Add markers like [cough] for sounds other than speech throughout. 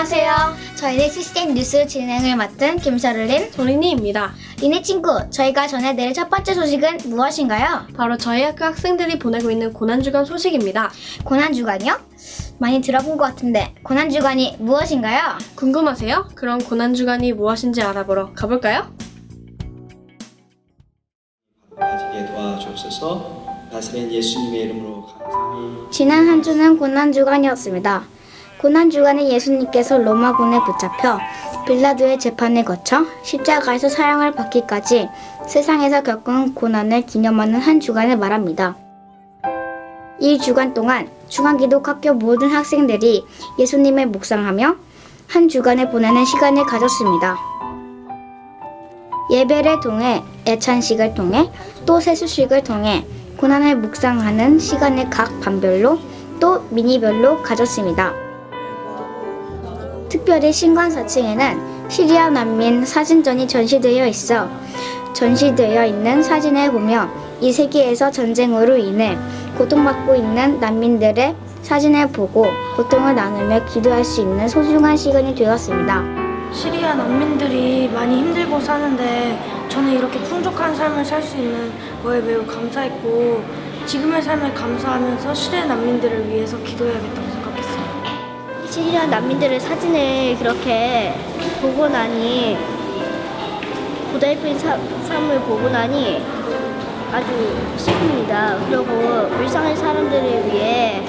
안녕하세요. 저희는 시스템 뉴스 진행을 맡은 김서를린 조린이입니다. 이네 친구. 저희가 전해드릴 첫 번째 소식은 무엇인가요? 바로 저희 학교 학생들이 보내고 있는 고난주간 소식입니다. 고난주간이요? 많이 들어본 것 같은데 고난주간이 무엇인가요? 궁금하세요? 그럼 고난주간이 무엇인지 알아보러 가볼까요? 가지게 도와주옵소서 나사렛 예수님의 이름으로 감사히 지난 한 주는 고난주간이었습니다. 고난 주간에 예수님께서 로마군에 붙잡혀 빌라도의 재판을 거쳐 십자가에서 사형을 받기까지 세상에서 겪은 고난을 기념하는 한 주간을 말합니다. 이 주간 동안 중앙기독학교 모든 학생들이 예수님을 묵상하며 한 주간을 보내는 시간을 가졌습니다. 예배를 통해 애찬식을 통해 또 세수식을 통해 고난을 묵상하는 시간을 각 반별로 또 미니별로 가졌습니다. 특별히 신관 4층에는 시리아 난민 사진전이 전시되어 있어 전시되어 있는 사진을 보며 이 세계에서 전쟁으로 인해 고통받고 있는 난민들의 사진을 보고 고통을 나누며 기도할 수 있는 소중한 시간이 되었습니다. 시리아 난민들이 많이 힘들고 사는데 저는 이렇게 풍족한 삶을 살 수 있는 거에 매우 감사했고 지금의 삶을 감사하면서 시리아 난민들을 위해서 기도해야겠다고 생각했어요. 시리아 난민들의 사진을 그렇게 보고 나니 고달픈 사- 삶을 보고 나니 아주 슬픕니다. 그리고 불쌍한 사람들을 위해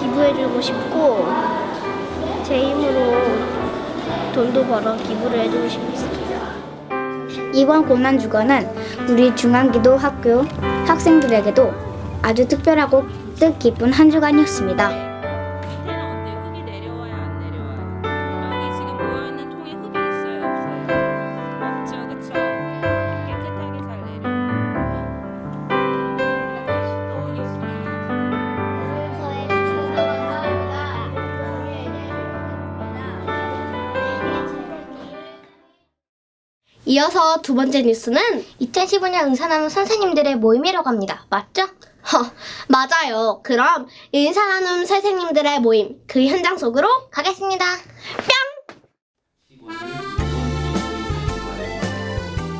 기부해주고 싶고 제 힘으로 돈도 벌어 기부를 해주고 싶습니다. 이번 고난 주간은 우리 중앙기도 학교 학생들에게도 아주 특별하고 뜻깊은 한 주간이었습니다. 이어서 두 번째 뉴스는 2015년 의사나무 선생님들의 모임이라고 합니다. 맞죠? [laughs] 허, 맞아요. 그럼 인사나눔 선생님들의 모임 그 현장 속으로 가겠습니다.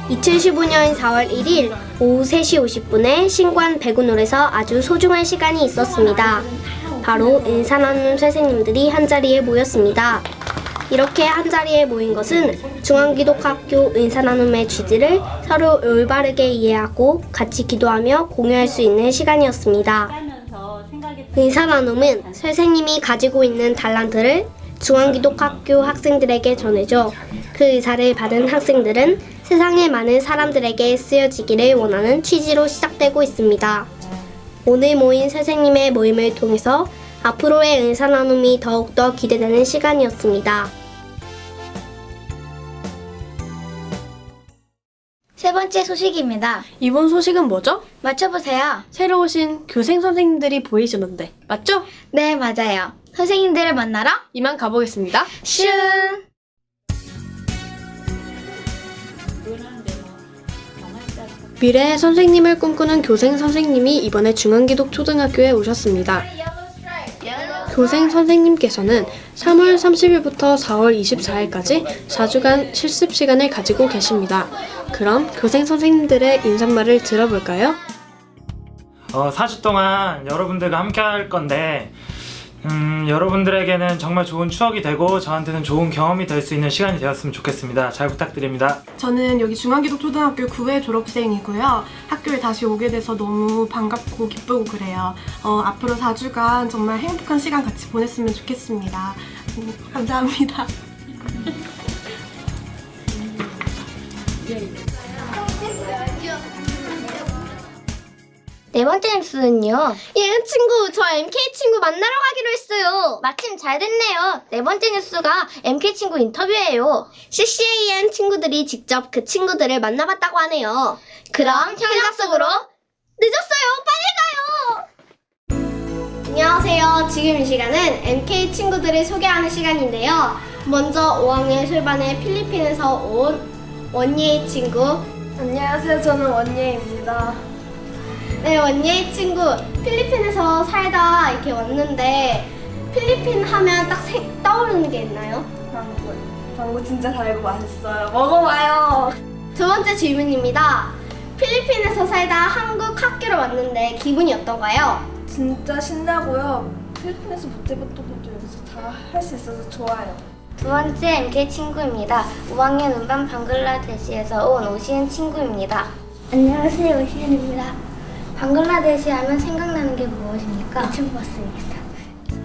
2015년 4월 1일 오후 3시 50분에 신관 백운홀에서 아주 소중한 시간이 있었습니다. 바로 인사나눔 선생님들이 한자리에 모였습니다. 이렇게 한자리에 모인 것은 중앙기독학교 인사나눔의 취지를 서로 올바르게 이해하고 같이 기도하며 공유할 수 있는 시간이었습니다. 인사나눔은 선생님이 가지고 있는 달란트를 중앙기독학교 학생들에게 전해줘 그 의사를 받은 학생들은 세상의 많은 사람들에게 쓰여지기를 원하는 취지로 시작되고 있습니다. 오늘 모인 선생님의 모임을 통해서 앞으로의 은사 나눔이 더욱더 기대되는 시간이었습니다. 세 번째 소식입니다. 이번 소식은 뭐죠? 맞춰보세요. 새로 오신 교생 선생님들이 보이시는데 맞죠? 네, 맞아요. 선생님들을 만나러 이만 가보겠습니다. 슝! 미래의 선생님을 꿈꾸는 교생 선생님이 이번에 중앙기독 초등학교에 오셨습니다. 교생 선생님께서는 3월 30일부터 4월 24일까지 4주간 실습 시간을 가지고 계십니다. 그럼 교생 선생님들의 인사말을 들어볼까요? 어, 4주 동안 여러분들과 함께 할 건데 음, 여러분들에게는 정말 좋은 추억이 되고 저한테는 좋은 경험이 될 수 있는 시간이 되었으면 좋겠습니다. 잘 부탁드립니다. 저는 여기 중앙기독초등학교 9회 졸업생이고요. 학교에 다시 오게 돼서 너무 반갑고 기쁘고 그래요. 어, 앞으로 4주간 정말 행복한 시간 같이 보냈으면 좋겠습니다. 음, 감사합니다. [laughs] 네 번째 뉴스는요. 예 친구 저 MK 친구 만나러 가기로 했어요. 마침 잘 됐네요. 네 번째 뉴스가 MK 친구 인터뷰예요. CCAN 친구들이 직접 그 친구들을 만나봤다고 하네요. 그럼 현장 속으로 늦었어요. 빨리 가요. 안녕하세요. 지금 이 시간은 MK 친구들을 소개하는 시간인데요. 먼저 5학년 술반의 필리핀에서 온 원예의 친구. 안녕하세요. 저는 원예입니다. 네, 원예의 친구. 필리핀에서 살다 이렇게 왔는데 필리핀 하면 딱 생, 떠오르는 게 있나요? 망고. 망고 진짜 달고 맛있어요. 먹어봐요. 두 번째 질문입니다. 필리핀에서 살다 한국 학교로 왔는데 기분이 어떤가요? 진짜 신나고요. 필리핀에서 못 해봤던 것도 여기서 다 할 수 있어서 좋아요. 두 번째 MK 친구입니다. 5학년 음반 방글라데시에서 온 오시은 친구입니다. 안녕하세요, 오시은입니다. 방글라데시 하면 생각나는 게 무엇입니까? 2층 버스입니다.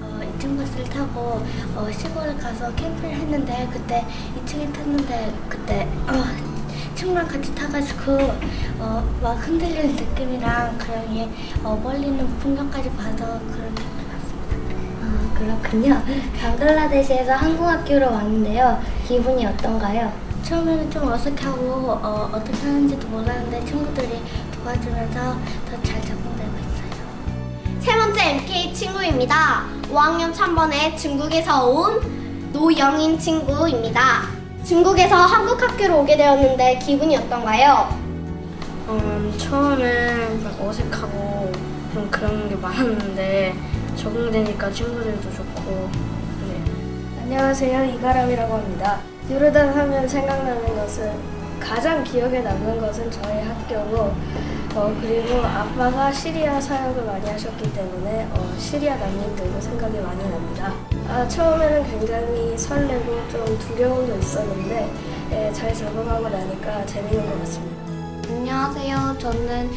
어, 2층 버스를 타고 어, 시골 가서 캠프를 했는데 그때 2층에 탔는데 그때 어, 친구랑 같이 타가지고 어, 막 흔들리는 느낌이랑 그러니 어, 멀리 있는 풍경까지 봐서 그런 기분이 났습니다. 아, 그렇군요. 방글라데시에서 한국 학교로 왔는데요. 기분이 어떤가요? 처음에는 좀 어색하고 어, 어떻게 하는지도 몰랐는데 친구들이 도와주면서 더 잘 적응되고 있어요. 세 번째 MK 친구입니다. 5학년 3번에 중국에서 온 노영인 친구입니다. 중국에서 한국 학교로 오게 되었는데 기분이 어떤가요? 음, 처음엔 좀 어색하고 좀 그런 게 많았는데 적응되니까 친구들도 좋고 네. 안녕하세요 이가람이라고 합니다 요르단 하면 생각나는 것은 가장 기억에 남는 것은 저희 학교고 어, 그리고 아빠가 시리아 사역을 많이 하셨기 때문에 어, 시리아 난민들도 생각이 많이 납니다 아, 처음에는 굉장히 설레고 좀 두려움도 있었는데 예, 잘 적응하고 나니까 재밌는 것 같습니다 안녕하세요. 저는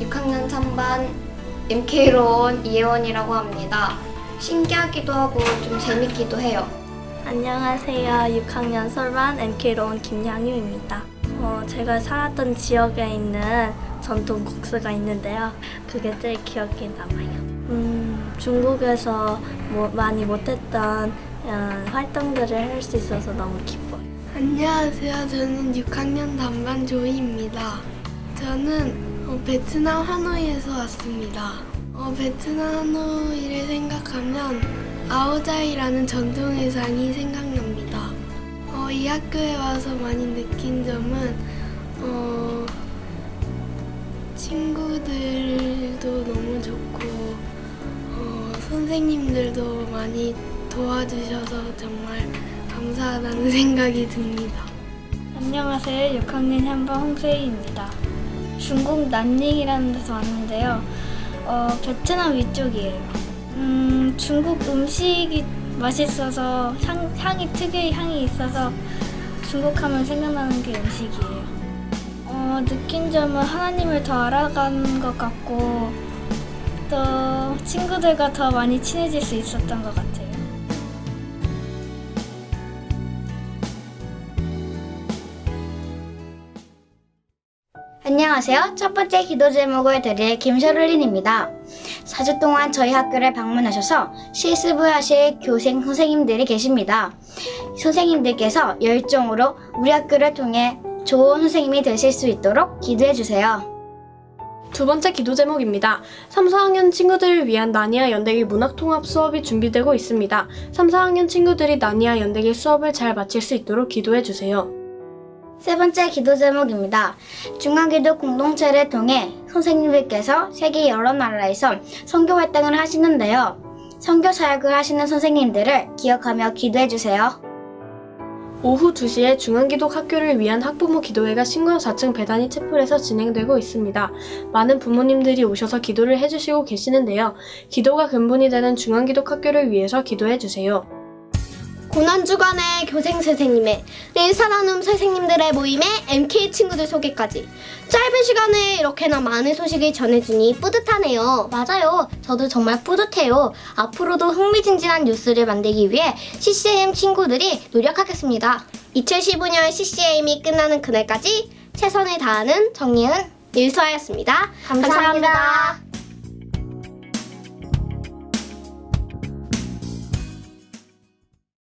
6학년 3반 MK로 온 이혜원이라고 합니다. 신기하기도 하고 좀 재밌기도 해요. 안녕하세요. 6학년 설반 MK로 온 김양유입니다. 어, 제가 살았던 지역에 있는 전통 국수가 있는데요. 그게 제일 기억에 남아요. 음, 중국에서 뭐 많이 못했던 어, 활동들을 할 수 있어서 너무 기뻐요. 안녕하세요. 저는 6학년 담반 조이입니다. 저는 어, 베트남 하노이에서 왔습니다. 어, 베트남 하노이를 생각하면 아오자이라는 전통 의상이 생각납니다. 어, 이 학교에 와서 많이 느낀 점은 어, 친구들도 너무 좋고 어, 선생님들도 많이 도와주셔서 정말 감사하다는 [laughs] 생각이 듭니다. 안녕하세요. 6학년 현반 홍세희입니다. 중국 난닝이라는 데서 왔는데요. 어, 베트남 위쪽이에요. 음, 중국 음식이 맛있어서 향, 향이 특유의 향이 있어서 중국 하면 생각나는 게 음식이에요. 어, 느낀 점은 하나님을 더 알아간 것 같고 또 친구들과 더 많이 친해질 수 있었던 것 같아요. 안녕하세요. 첫 번째 기도 제목을 드릴 김셔를린입니다. 4주 동안 저희 학교를 방문하셔서 실습을 하실 교생 선생님들이 계십니다. 선생님들께서 열정으로 우리 학교를 통해 좋은 선생님이 되실 수 있도록 기도해 주세요. 두 번째 기도 제목입니다. 3, 4학년 친구들을 위한 나니아 연대기 문학통합 수업이 준비되고 있습니다. 3, 4학년 친구들이 나니아 연대기 수업을 잘 마칠 수 있도록 기도해 주세요. 세 번째 기도 제목입니다. 중앙기도 공동체를 통해 선생님들께서 세계 여러 나라에서 선교 활동을 하시는데요. 선교 사역을 하시는 선생님들을 기억하며 기도해 주세요. 오후 2시에 중앙기독 학교를 위한 학부모 기도회가 신구역 4층 배단위 채플에서 진행되고 있습니다. 많은 부모님들이 오셔서 기도를 해주시고 계시는데요. 기도가 근본이 되는 중앙기독 학교를 위해서 기도해 주세요. 고난주간의 교생 선생님의 일사나눔 선생님들의 모임에 MK 친구들 소개까지 짧은 시간에 이렇게나 많은 소식을 전해주니 뿌듯하네요. 맞아요. 저도 정말 뿌듯해요. 앞으로도 흥미진진한 뉴스를 만들기 위해 CCM 친구들이 노력하겠습니다. 2015년 CCM이 끝나는 그날까지 최선을 다하는 정예은 일서였습니다 감사합니다.